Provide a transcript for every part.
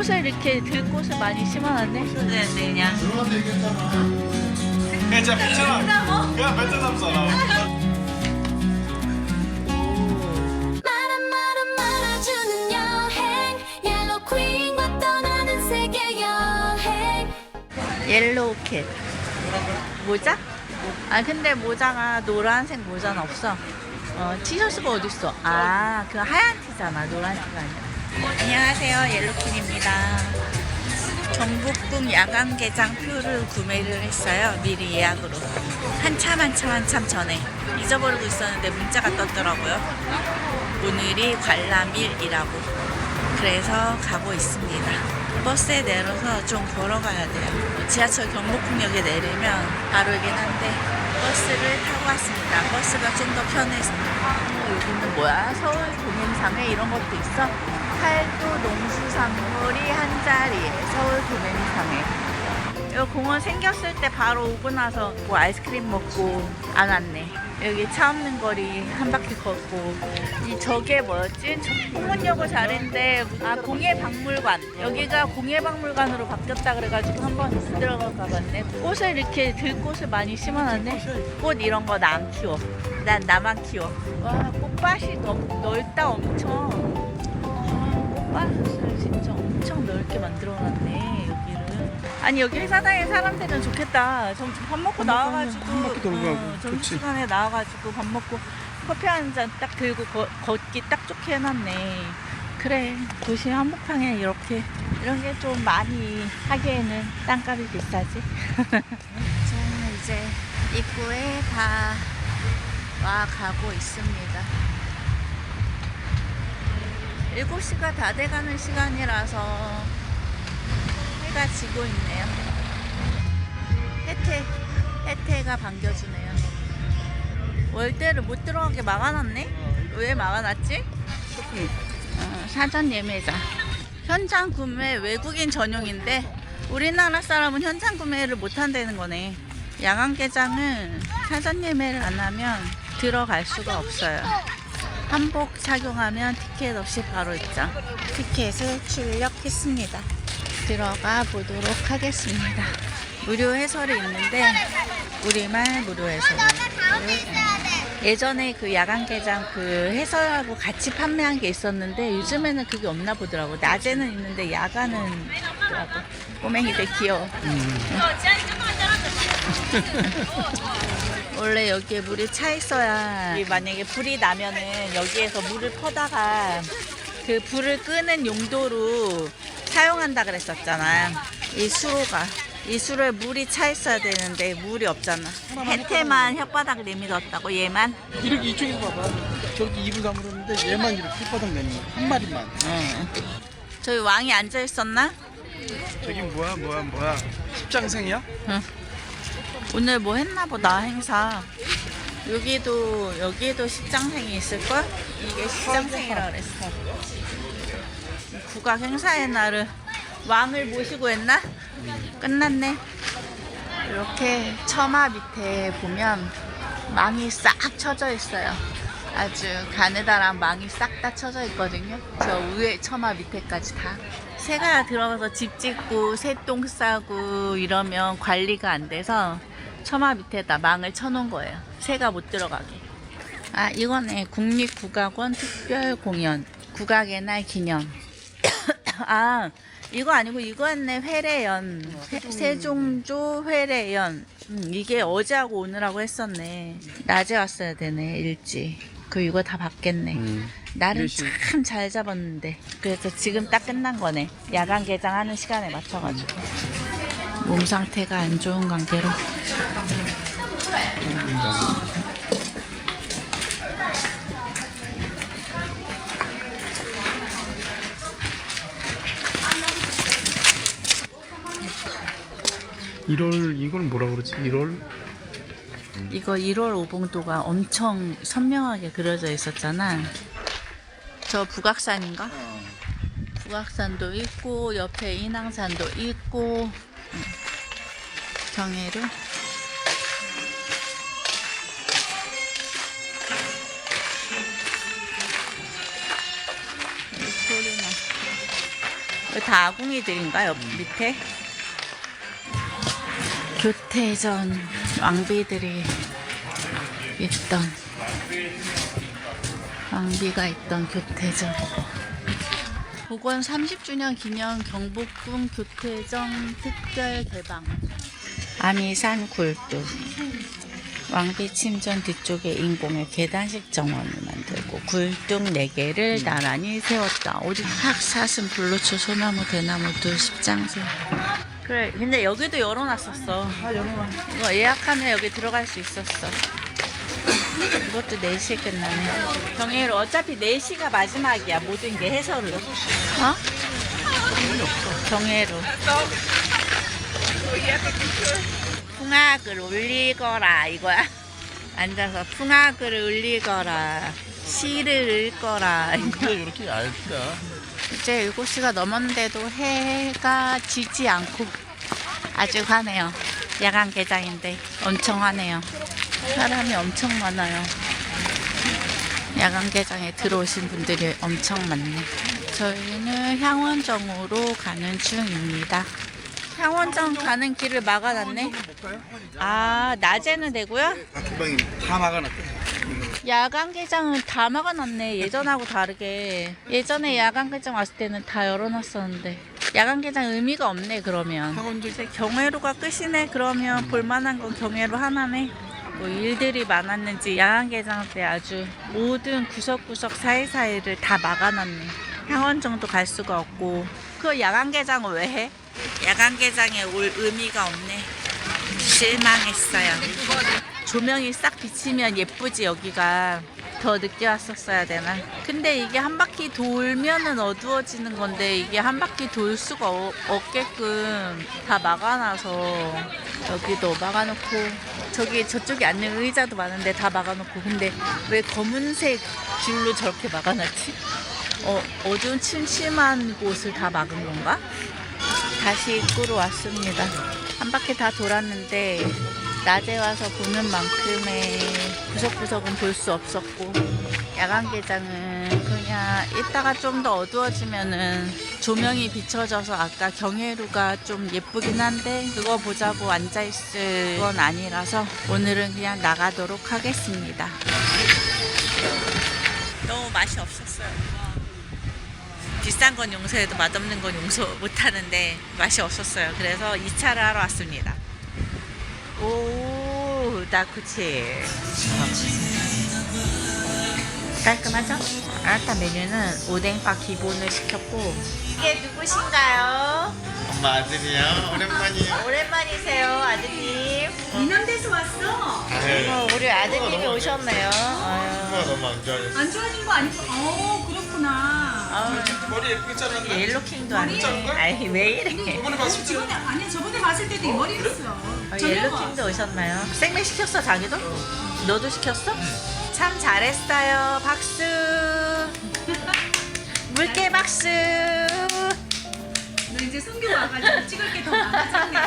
꽃을 이렇게 들꽃을 많이 심어놨네. 네, 네, 그냥. 그냥 진짜 베트남 그냥 베트남 사람 옐로우 퀸과 떠나는 세계 여행 옐로우 캣. 모자? 아 근데 모자가 노란색 모자는 없어. 어 티셔츠가 어디 있어? 아 그 하얀 티잖아 노란 티가 아니라. 안녕하세요 옐로우퀸입니다. 경복궁 야간 개장 표를 구매를 했어요 미리 예약으로 한참 한참 한참 전에 잊어버리고 있었는데 문자가 떴더라고요. 오늘이 관람일이라고. 그래서 가고 있습니다. 버스에 내려서 좀 걸어가야 돼요. 지하철 경복궁역에 내리면 바로이긴 한데 버스를 타고 왔습니다. 버스가 좀 더 편해서. 어, 여기는 뭐야? 서울 도민상회 이런 것도 있어? 팔도 농수산물이 한 자리에 서울 도민상회. 이 공원 생겼을 때 바로 오고 나서 뭐 아이스크림 먹고 안 왔네. 여기 차 없는 거리 한 바퀴 걷고 이 저게 뭐였지? 홍문역을 잘했는데 아 공예박물관 여기가 공예박물관으로 바뀌었다 그래가지고 한번 들어가 봐봤네. 꽃을 이렇게 들꽃을 많이 심어놨네. 꽃 이런 거 나 안 키워. 난 나만 키워. 와 꽃밭이 넓, 넓다 엄청. 아, 꽃밭을 진짜 엄청 넓게 만들어놨네 여기를. 아니 여기 회사 다니는 사람들은 좋겠다. 좀 밥 먹고 나와가지고 한 바퀴 돌고 가고. 어, 좋지. 점심시간에 나와가지고 밥 먹고 커피 한 잔 딱 들고 거- 걷기 딱 좋게 해놨네. 그래 도시 한복판에 이렇게 이런 게 좀 많이 하기에는 땅값이 비싸지. 저는 이제 입구에 다 와 가고 있습니다. 7시가 다 돼가는 시간이라서 해가 지고 있네요. 혜태, 혜태가 반겨주네요. 월대를 못 들어가게 막아놨네? 왜 막아놨지? 어, 사전 예매자. 현장 구매 외국인 전용인데 우리나라 사람은 현장 구매를 못 한다는 거네. 야간 개장은 사전 예매를 안 하면 들어갈 수가 없어요. 한복 착용하면 티켓 없이 바로 입장. 티켓을 출력했습니다. 들어가 보도록 하겠습니다. 무료 해설이 있는데 우리말 무료 해설. 예전에 그 야간 개장 그 해설하고 같이 판매한 게 있었는데 요즘에는 그게 없나 보더라고. 낮에는 있는데 야간은 없더라고. 꼬맹이들 귀여워. 원래 여기에 물이 차 있어야 만약에 불이 나면은 여기에서 물을 퍼다가 그 불을 끄는 용도로 사용한다 그랬었잖아. 이 수로가. 이 수로에 물이 차 있어야 되는데 물이 없잖아. 혜태만 혓바닥 내밀었다고 얘만? 이렇게 이쪽에서 봐봐 저렇게 입을 다물었는데 얘만 이렇게 혓바닥 내는 거야 한 마리만 응. 저기 왕이 앉아 있었나? 저기 뭐야 뭐야 뭐야 십장생이야? 응. 오늘 뭐 했나 보다 행사. 여기도 여기도 십장생이 있을걸? 이게 십장생이라 그랬어. 국악 행사의 날을 왕을 모시고 했나? 끝났네. 이렇게 처마 밑에 보면 망이 싹 쳐져 있어요. 아주 가느다란 망이 싹 다 쳐져 있거든요. 저 위에 처마 밑에까지 다. 새가 들어가서 집 짓고 새똥 싸고 이러면 관리가 안 돼서 처마 밑에다 망을 쳐놓은 거예요. 새가 못 들어가게. 아 이거네. 국립국악원 특별 공연. 국악의 날 기념. 아 이거 아니고 이거였네. 회례연. 회- 세종조. 회례연. 음, 이게 어제하고 오늘하고 했었네. 낮에 왔어야 되네 일찍. 그 이거 다 받겠네. 날은 몇 시? 참잘 잡았는데. 그래서 지금 딱 끝난 거네. 야간 개장하는 시간에 맞춰가지고 몸 상태가 안 좋은 관계로 이월 이걸 뭐라 그러지? 1월 이거 1월 오봉도가 엄청 선명하게 그려져 있었잖아. 저 북악산인가? 북악산도 있고 옆에 인왕산도 있고 여기 다 아궁이들인가 옆 밑에? 교태전 왕비들이 있던 왕비가 있던 교태전. 복원 30주년 기념 경복궁 교태전 특별 개방 아미산 굴뚝 왕비 침전 뒤쪽에 인공의 계단식 정원을 만들고 굴뚝 4개를 나란히 세웠다. 어디 학사슴, 불로초, 소나무, 대나무, 둘, 십장수. 그래, 근데 여기도 열어놨었어. 아 여러분 이거 예약하면 여기 들어갈 수 있었어. 이것도 4시에 끝나네. 경혜로 어차피 4시가 마지막이야. 모든 게 해설로. 어? 경혜로. 풍악을 울리거라 이거야. 앉아서 풍악을 울리거라. 시를 읽거라. 근데 이렇게 얇다 이제 7시가 넘었는데도 해가 지지 않고 아주 화네요. 야간 개장인데 엄청 화네요. 사람이 엄청 많아요. 야간 개장에 들어오신 분들이 엄청 많네. 저희는 향원정으로 가는 중입니다. 향원정 가는 길을 막아놨네. 아, 낮에는 되고요? 단방이 다 막아놨대 야간 개장은 다 막아놨네. 예전하고 다르게. 예전에 야간 개장 왔을 때는 다 열어놨었는데. 야간 개장 의미가 없네, 그러면. 이제 경회로가 끝이네. 그러면 볼만한 건 경회로 하나네. 뭐 일들이 많았는지 야간 개장 때 아주 모든 구석구석 사이사이를 다 막아놨네. 향원 정도 갈 수가 없고. 그 야간 개장을 왜 해? 야간 개장에 올 의미가 없네. 실망했어요. 조명이 싹 비치면 예쁘지 여기가 더 늦게 왔었어야 되나 근데 이게 한 바퀴 돌면은 어두워지는 건데 이게 한 바퀴 돌 수가 어- 없게끔 다 막아놔서 여기도 막아놓고 저기 저쪽에 앉는 의자도 많은데 다 막아놓고 근데 왜 검은색 줄로 저렇게 막아놨지? 어, 어두운 침침한 곳을 다 막은 건가? 다시 입구로 왔습니다. 한 바퀴 다 돌았는데 낮에 와서 보는 만큼의 구석구석은 볼 수 없었고 야간 개장은 그냥 이따가 좀 더 어두워지면은 조명이 비춰져서 아까 경회루가 좀 예쁘긴 한데 그거 보자고 앉아 있을 건 아니라서 오늘은 그냥 나가도록 하겠습니다. 너무 맛이 없었어요. 비싼 건 용서해도 맛없는 건 용서 못 하는데 맛이 없었어요. 그래서 2차를 하러 왔습니다. 오, 나쿠치. 깔끔하죠? 아따 메뉴는 오뎅밥 기본을 시켰고 이게 누구신가요? 엄마 아들이야 오랜만이야 오랜만이세요, 아드님. 이남대에서 왔어. 네. 어, 우리 아드님이 오셨네요. 아유. 엄마가 너무 안 좋아졌어 안 좋아진 거 아니고, 어 그렇구나. 아유, 머리 예쁘게 잘랐네 옐로킹도 아니네. 아이, 왜 이래? 저번에 봤을 때 저번에 아니 저번에 봤을 때도 이 머리였어. 어, 옐로킹도 오셨나요? 생맥 시켰어 자기도? 너도 시켰어? 참 잘했어요 박수 물개 박수 너 이제 성교 와가지고 찍을 게 더 많아졌네.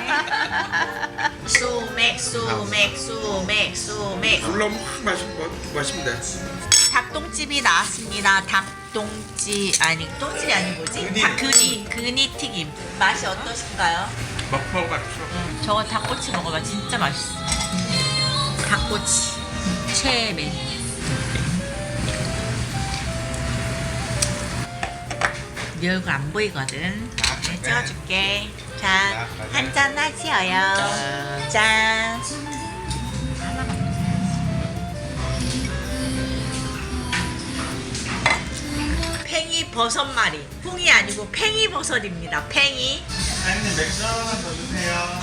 소맥 소맥 소맥 소맥 물론 확 마시면 뭐, 마시면 돼 닭똥집이 나왔습니다 닭 똥집 아니 똥집이 아니 뭐지? 근이. 닭근이 근이 튀김. 맛이 어떠신가요? 먹 먹어봤어 응, 저거 닭꼬치 먹어봐. 진짜 맛있어. 닭꼬치. 최애 네 얼굴 안 보이거든. 아, 네. 찍어줄게. 아, 자 그래. 한잔 하시어요. 짠 팽이 버섯말이 콩이 아니고 팽이 버섯입니다 팽이 사장님 맥주 하나만 더 주세요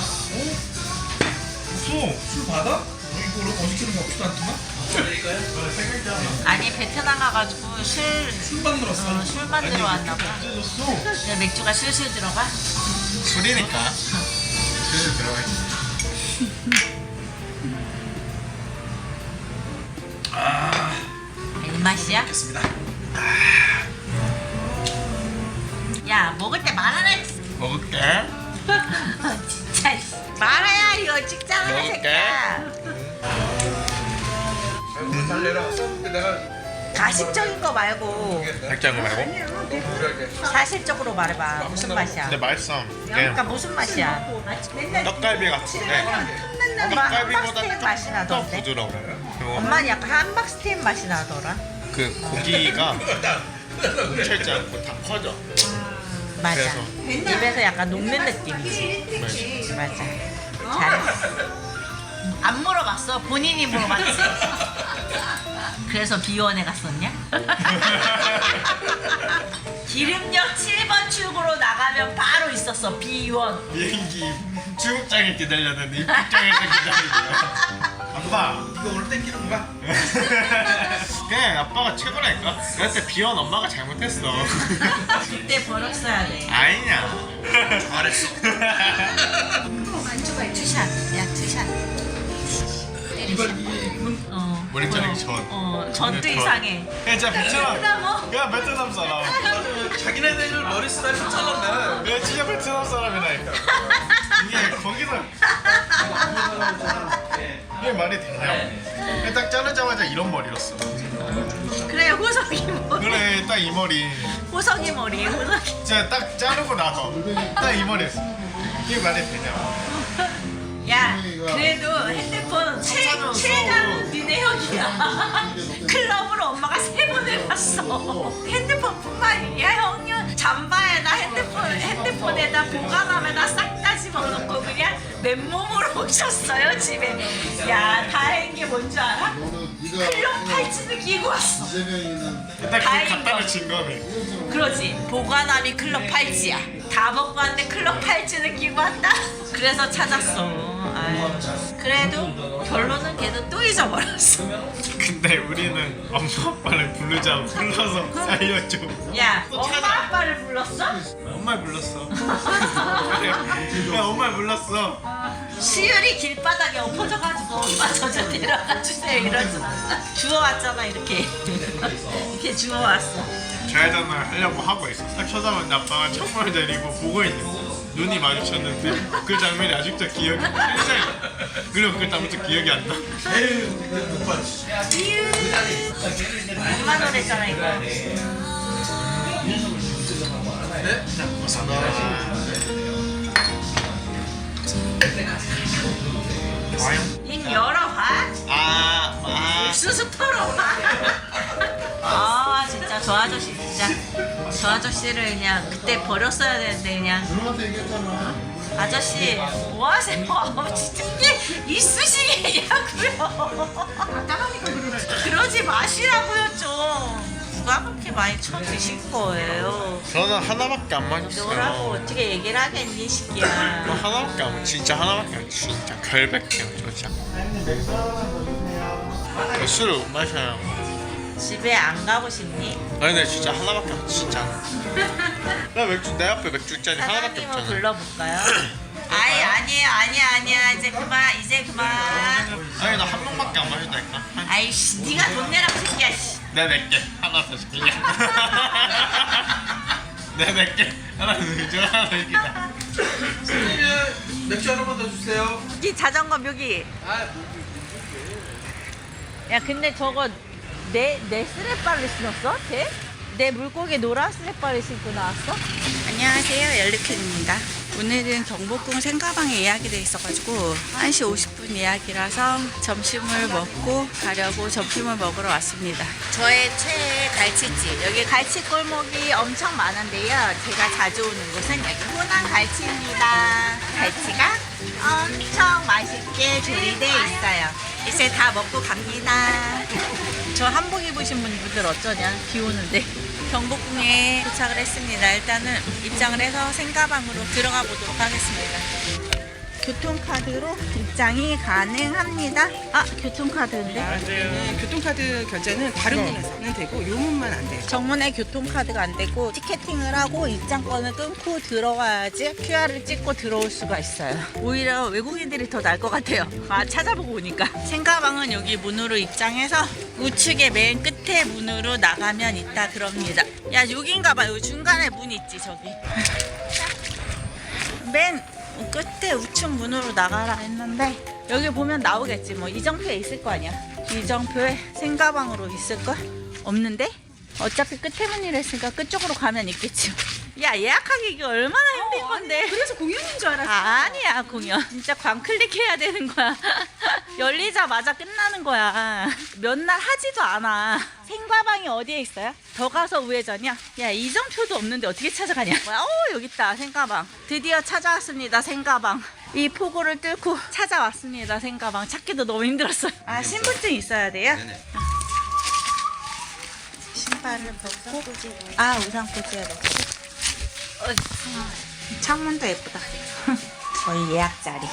술? 술 받아? 이거 원래 어저께는 먹지도 않더만? 그러니까요? 생각이 아니 베트남 가가지고 술 술만 넣었어 어, 술 만 들어 왔나 봐. 줬어 맥주가 슬슬 들어가? 술이니까 술을 들어가 있지 입맛이야? 됐습니다 야 먹을 때 말하라 먹을게 진짜 씨. 말아야 이거 찍잖아 먹을게. 새끼야 물 살려라 근데 내가 가식적인 거 말고 백장거 말고? 사실적으로 말해봐. 무슨 맛이야? 근데 맛있어. 이게 그러니까 무슨 맛이야? 떡갈비 같은데 엄마 떡갈비보다 함박스테이크 맛이 좀 더 나던데. 부드러워. 그리고 엄마는 약간 함박스테이크 맛이 나더라. 그 고기가 뭉쳐있지 않고 다 퍼져. 맞아. 그래서. 입에서 약간 녹는 느낌이지. 맞아. 잘했어. 안 물어봤어. 본인이 물어봤지. 그래서 비원에 갔었냐? 기름역 7번 출구로 나가면 바로 있었어. 비원. 비행기 중국장에 기다렸는데 입국장에서 기다리고. 아빠 이거 오늘 땡기는 거야? 그냥 아빠가 최고라니까. 그때 비원 엄마가 잘못했어. 그때 버렸어야 돼. 아니냐. 잘했어. 투샷. 야, 투샷. 어. 머리 자르기 전. 어, 전도 전. 이상해. 그냥 진짜 베트남. 뭐? 그냥 베트남 사람. 자기네들 머리 스타일 좀 잘랐네. 그냥 진짜 베트남 사람이라니까. 이게 거기서 이게 말이 되냐? 그냥 딱 자르자마자 이런 머리였어. 그래, 호석이 머리. 그래 딱 이 머리. 호석이 머리, 호석이. 진짜 딱 자르고 나서 딱 이 머리였어. 이게 말이 되냐? 야, 그래도 핸드폰 최, 하면서. 최강 니네 형이야. 클럽으로 엄마가 세 번 해봤어. 핸드폰뿐만 아니야, 형님. 잠바에다 핸드폰, 핸드폰에다 보관함에다 싹 다 집어넣고 그냥 맨몸으로 오셨어요, 집에. 야, 다행인 게 뭔지 알아? 클럽 팔찌도 끼고 왔어. 일단 그 다행인. 진 거네. 그러지 보관함이 클럽 팔찌야 다 먹고 왔는데 클럽 팔찌는 끼고 왔다 그래서 찾았어 아유. 그래도 결론은 걔도 또 잊어버렸어 근데 우리는 엄마 아빠를 부르자고 불러서 살려줘. 야또 엄마. 아빠를 불렀어? 엄마 불렀어. 야 엄마 불렀어. 시율이 길바닥에 엎어져가지고 엄마 저저 데려가 주세요 이러잖아 주워왔잖아 이렇게 이렇게 주워왔어 좌회전을 하려고 하고 있어. 딱 쳐다봤는데 아빠가 창문을 내리고 보고 있는 거야. 눈이 마주쳤는데 그 장면이 아직도 기억이 생생해. 그리고 그다음부터 기억이 안 나. 엄마 노래잖아 이거 입 열어봐 아, 아. 수수 털어봐. 아 진짜 저 아저씨 진짜 저 아저씨를 그냥 그때 버렸어야 되는데 그냥 아저씨 뭐 하세요? 아, 진짜 이게 이쑤시개냐고요? 그러지 마시라고요 좀. 누가 그렇게 많이 쳐드신 거예요? 저는 하나밖에 안 너라고 마셨어요. 어떻게 얘기를 하겠니 시기야? 저 하나밖에 안 마. 진짜 하나밖에 안. 진짜 결백해요, 저 진짜. 저 술을 못 마셔요. 집에 안 가고 싶니? 아니 근데 진짜 하나밖에 안 진짜. 나 맥주 내 앞에 맥주 잔이 하나밖에 사장님을 없잖아. 불러볼까요? 아니 아니에요 아니야 아니야 이제 그만 이제 그만 아니 나 한 병밖에 안 마신다니까. 한- 아이씨 네가 돈 내라고 새끼야 씨. 내 낼게 하나 더 시키자. 내 낼게 하나 더 시키자. 하나 더 시키자. 선생님 맥주 하나만 더 주세요. 이 자전거 묘기 아, 야 근데 저거 내, 내 스레빠를 신었어? 쟤? 내 물고기 노란 스레빠를 신고 나왔어? 안녕하세요 열리캔입니다. 오늘은 경복궁 생가방에 예약이 돼 있어가지고 1시 50분 예약이라서 점심을 먹고 가려고 점심을 먹으러 왔습니다. 저의 최애 갈치집. 여기 갈치 골목이 엄청 많은데요. 제가 자주 오는 곳은 여기 호남 갈치입니다. 갈치가 엄청 맛있게 조리돼 있어요. 이제 다 먹고 갑니다 저 한복 입으신 분들 어쩌냐? 비 오는데. 경복궁에 도착을 했습니다. 일단은 입장을 해서 생가방으로 들어가 보도록 하겠습니다 교통카드로 입장이 가능합니다 아 교통카드인데 네, 교통카드 결제는 다른 문에서는 되고 요 문만 안 돼요. 정문에 교통카드가 안 되고 티켓팅을 하고 입장권을 끊고 들어와야지 QR을 찍고 들어올 수가 있어요. 오히려 외국인들이 더 나을 것 같아요. 아, 찾아보고 오니까. 생가방은 여기 문으로 입장해서 우측에 맨 끝에 문으로 나가면 있다 그럽니다. 야 여긴가 봐. 여기 중간에 문 있지 저기. 맨 끝에 우측 문으로 나가라 했는데 여기 보면 나오겠지 뭐 이정표에 있을 거 아니야 이정표에 생가방으로 있을걸 없는데? 어차피 끝에 문의를 했으니까 끝쪽으로 가면 있겠지. 야 예약하기 이게 얼마나 힘든 건데. 그래서 공연인 줄 알았어. 아니야 공연 진짜 광 클릭해야 되는 거야 열리자마자 끝나는 거야. 몇 날 하지도 않아. 생과방이 어디에 있어요? 더 가서 우회전이야? 야 이정표도 없는데 어떻게 찾아가냐? 어 여기 있다. 생가방. 드디어 찾아왔습니다 생가방. 이 폭우를 뚫고 찾아왔습니다 생가방. 찾기도 너무 힘들었어요. 아 신분증 있어야 돼요? 신발을 벗고 아 우산 꽂아야 돼. 어, 창문도 예쁘다. 거의 예약 자리.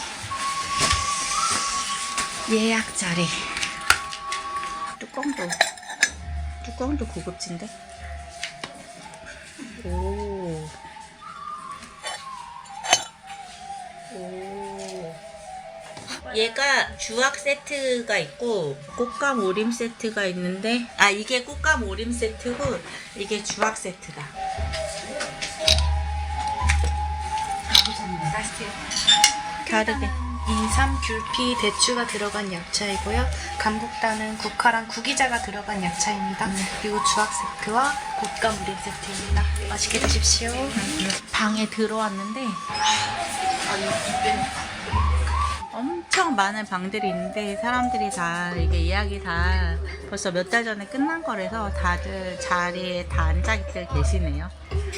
예약 자리. 뚜껑도 뚜껑도 고급진데. 오. 오. 얘가 주악 세트가 있고 꽃감 오림 세트가 있는데 아 이게 꽃감 오림 세트고 이게 주악 세트다. 다르게. 인삼, 귤피, 대추가 들어간 약차이고요. 감국단은 국화랑 구기자가 들어간 약차입니다. 그리고 주악 세트와 곶감 우림 세트입니다. 맛있게 드십시오. 방에 들어왔는데 엄청 많은 방들이 있는데 사람들이 다 이게 예약이 다 벌써 몇 달 전에 끝난 거라서 다들 자리에 다 앉아있들 계시네요.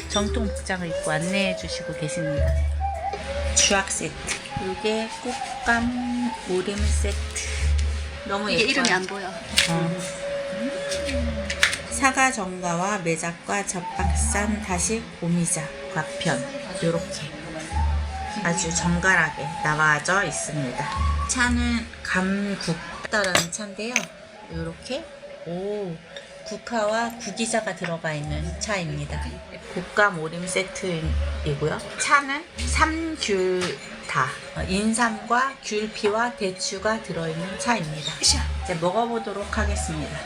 정통 복장을 입고 안내해 주시고 계십니다. 주악 세트. 이게 꽃감 오림 세트. 너무 예뻐요. 이게 이름이 안 보여. 사과 정가와 매작과 젖박산 다시 오미자 과편 요렇게 아주 정갈하게 나와져 있습니다. 차는 감국 따라는 차인데요. 요렇게 오 국화와 구기자가 들어가 있는 차입니다. 곶감 오림 세트이고요. 차는 삼귤 다 어, 인삼과 귤피와 대추가 들어있는 차입니다. 이제 먹어보도록 하겠습니다.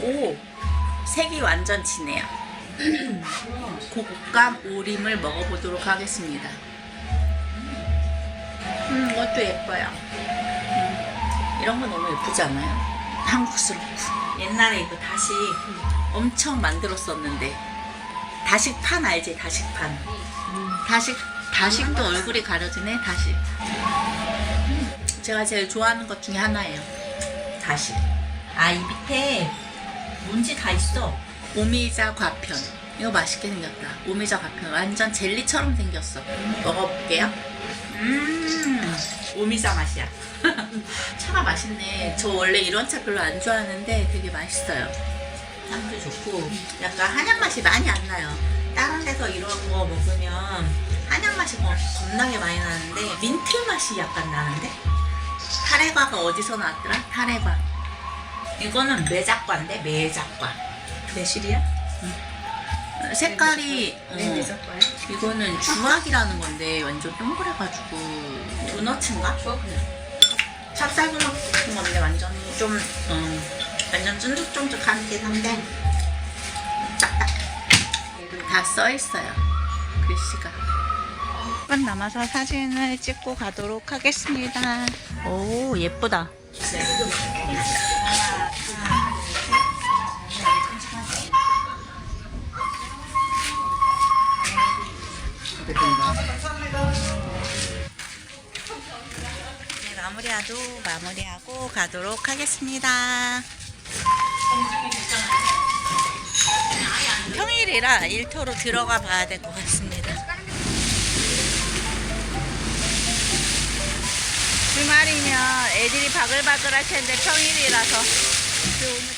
오 색이 완전 진해요. 곶감 오림을 먹어보도록 하겠습니다. 음, 이것도 예뻐요. 음, 이런 거 너무 예쁘지 않아요? 한국스럽고. 옛날에 이거 다시 엄청 만들었었는데 다식판 알지? 다식판. 음, 다식 다식도 얼굴이 가려지네. 음, 제가 제일 좋아하는 것 중에 하나예요. 다식. 아이 밑에 뭔지 다 있어. 오미자 과편. 이거 맛있게 생겼다. 오미자 과편. 완전 젤리처럼 생겼어. 먹어볼게요. 음, 오미자 맛이야. 차가 맛있네. 저 원래 이런 차 별로 안 좋아하는데 되게 맛있어요. 향도 좋고 약간 한약 맛이 많이 안 나요. 다른 데서 이런 거 먹으면 한약 맛이 겁- 겁나게 많이 나는데 민트 맛이 약간 나는데 타레과가 어디서 나왔더라? 타레과. 이거는 매작과인데 매작과. 매실이야? 색깔이 어, 네, 매작과요? 이거는 주악이라는 건데 완전 동그래가지고 도너츠인가? 찹쌀 도넛 같은 건데 완전 좀 음, 완전 쫀득쫀득하긴 한데 딱딱 다 써있어요 글씨가 만 남아서 사진을 찍고 가도록 하겠습니다. 오 예쁘다. 네, 마무리하도 마무리하고 가도록 하겠습니다. 평일이라 일터로 들어가 봐야 될 것 주말이면 애들이 바글바글 할 텐데 평일이라서